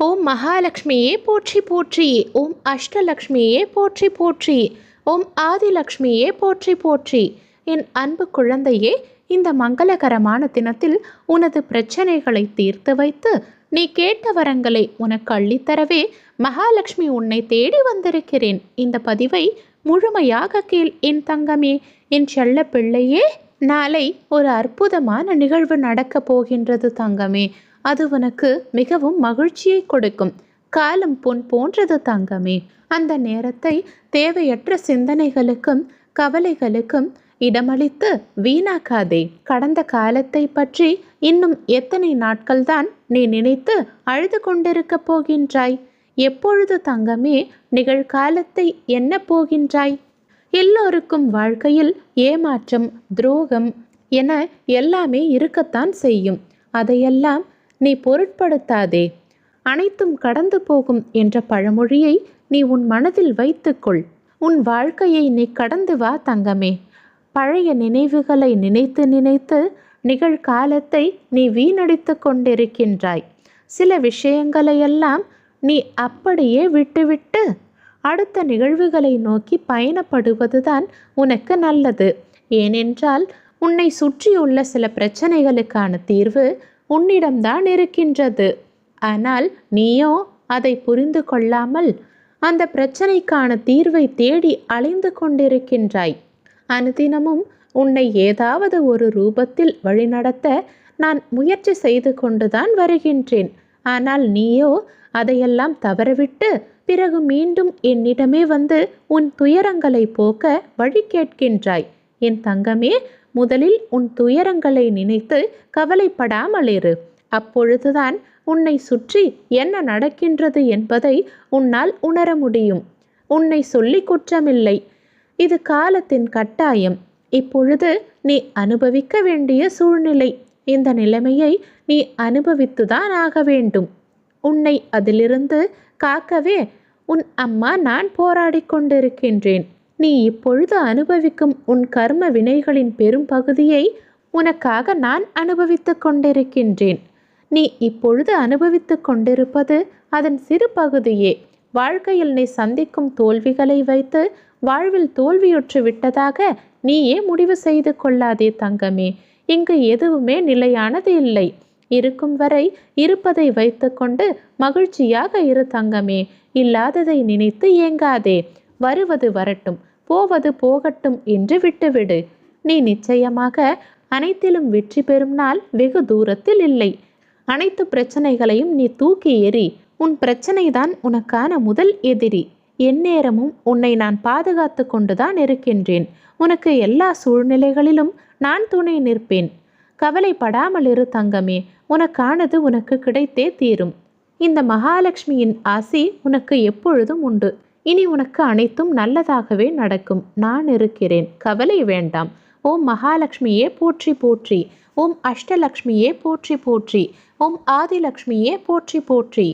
ஓம் மகாலட்சுமியே போற்றி போற்றி ஓம் அஷ்டலக்ஷ்மியே போற்றி போற்றி ஓம் ஆதிலக்ஷ்மியே போற்றி போற்றி. என் அன்பு குழந்தையே இந்த மங்களகரமான தினத்தில் உனது பிரச்சனைகளை தீர்த்து வைத்து நீ கேட்ட வரங்களை உனக்கு அள்ளித்தரவே மகாலட்சுமி உன்னை தேடி வந்திருக்கிறேன். இந்த பதிவை முழுமையாக கேள் என் தங்கமே. என் செல்ல பிள்ளையே நாளை ஒரு அற்புதமான நிகழ்வு நடக்கப் போகின்றது தங்கமே. அது உனக்கு மிகவும் மகிழ்ச்சியை கொடுக்கும். காலம் பொன் போன்றது தங்கமே. அந்த நேரத்தை தேவையற்ற சிந்தனைகளுக்கும் கவலைகளுக்கும் இடமளித்து வீணாக்காதே. கடந்த காலத்தை பற்றி இன்னும் எத்தனை நாட்கள்தான் நீ நினைத்து அழுது கொண்டிருக்கப் போகின்றாய்? எப்பொழுது தங்கமே நிகழ்காலத்தை என்ன போகின்றாய்? எல்லோருக்கும் வாழ்க்கையில் ஏமாற்றம் துரோகம் என எல்லாமே இருக்கத்தான் செய்யும். அதையெல்லாம் நீ பொருட்படுத்தாதே. அனைத்தும் கடந்து போகும் என்ற பழமொழியை நீ உன் மனதில் வைத்துக்கொள். உன் வாழ்க்கையை நீ கடந்து வா தங்கமே. பழைய நினைவுகளை நினைத்து நினைத்து நிகழ்காலத்தை நீ வீணடித்து கொண்டிருக்கின்றாய். சில விஷயங்களையெல்லாம் நீ அப்படியே விட்டுவிட்டு அடுத்த நிகழ்வுகளை நோக்கி பயணப்படுவதுதான் உனக்கு நல்லது. ஏனென்றால் உன்னை சுற்றியுள்ள சில பிரச்சனைகளுக்கான தீர்வு உன்னிடம்தான் இருக்கின்றது. ஆனால் நீயோ அதை புரிந்து கொள்ளாமல் அந்த பிரச்சனைக்கான தீர்வை தேடி அலைந்து கொண்டிருக்கின்றாய். அனுதினமும் உன்னை ஏதாவது ஒரு ரூபத்தில் வழிநடத்த நான் முயற்சி செய்து கொண்டுதான் வருகின்றேன். ஆனால் நீயோ அதையெல்லாம் தவறவிட்டு பிறகு மீண்டும் என்னிடமே வந்து உன் துயரங்களை போக்க வழி கேட்கின்றாய். என் தங்கமே முதலில் உன் துயரங்களை நினைத்து கவலைப்படாமல் இரு அப்பொழுதுதான் உன்னை சுற்றி என்ன நடக்கின்றது என்பதை உன்னால் உணர முடியும். உன்னை சொல்லி குற்றமில்லை. இது காலத்தின் கட்டாயம். இப்பொழுது நீ அனுபவிக்க வேண்டிய சூழ்நிலை. இந்த நிலைமையை நீ அனுபவித்துதான் ஆக வேண்டும். உன்னை அதிலிருந்து காக்கவே உன் அம்மா நான் போராடி கொண்டிருக்கின்றேன். நீ இப்பொழுது அனுபவிக்கும் உன் கர்ம வினைகளின் பெரும் பகுதியை உனக்காக நான் அனுபவித்துக் கொண்டிருக்கின்றேன். நீ இப்பொழுது அனுபவித்துக் கொண்டிருப்பது அதன் சிறு பகுதியே. வாழ்க்கையில் நீ சந்திக்கும் தோல்விகளை வைத்து வாழ்வில் தோல்வியுற்று விட்டதாக நீயே முடிவு செய்து கொள்ளாதே தங்கமே. இங்கு எதுவுமே நிலையானது இல்லை. இருக்கும் வரை இருப்பதை வைத்துக்கொண்டு மகிழ்ச்சியாக இரு தங்கமே. இல்லாததை நினைத்து ஏங்காதே. வருவது வரட்டும் போவது போகட்டும் என்று விட்டுவிடு. நீ நிச்சயமாக அனைத்திலும் வெற்றி பெறும் நாள் வெகு தூரத்தில் இல்லை. அனைத்து பிரச்சனைகளையும் நீ தூக்கி எறி உன் பிரச்சனைதான் உனக்கான முதல் எதிரி. எந்நேரமும் உன்னை நான் பாதுகாத்து கொண்டுதான் இருக்கின்றேன். உனக்கு எல்லா சூழ்நிலைகளிலும் நான் துணை நிற்பேன். கவலைப்படாமல் இரு தங்கமே உனக்கானது உனக்கு கிடைத்தே தீரும். இந்த மகாலட்சுமியின் ஆசி உனக்கு எப்பொழுதும் உண்டு. இனி உனக்கு அனைத்தும் நல்லதாகவே நடக்கும். நான் இருக்கிறேன். கவலை வேண்டாம். ஓம் மகாலட்சுமியே போற்றி போற்றி. ஓம் அஷ்டலக்ஷ்மியே போற்றி போற்றி. ஓம் ஆதிலக்ஷ்மியே போற்றி போற்றி.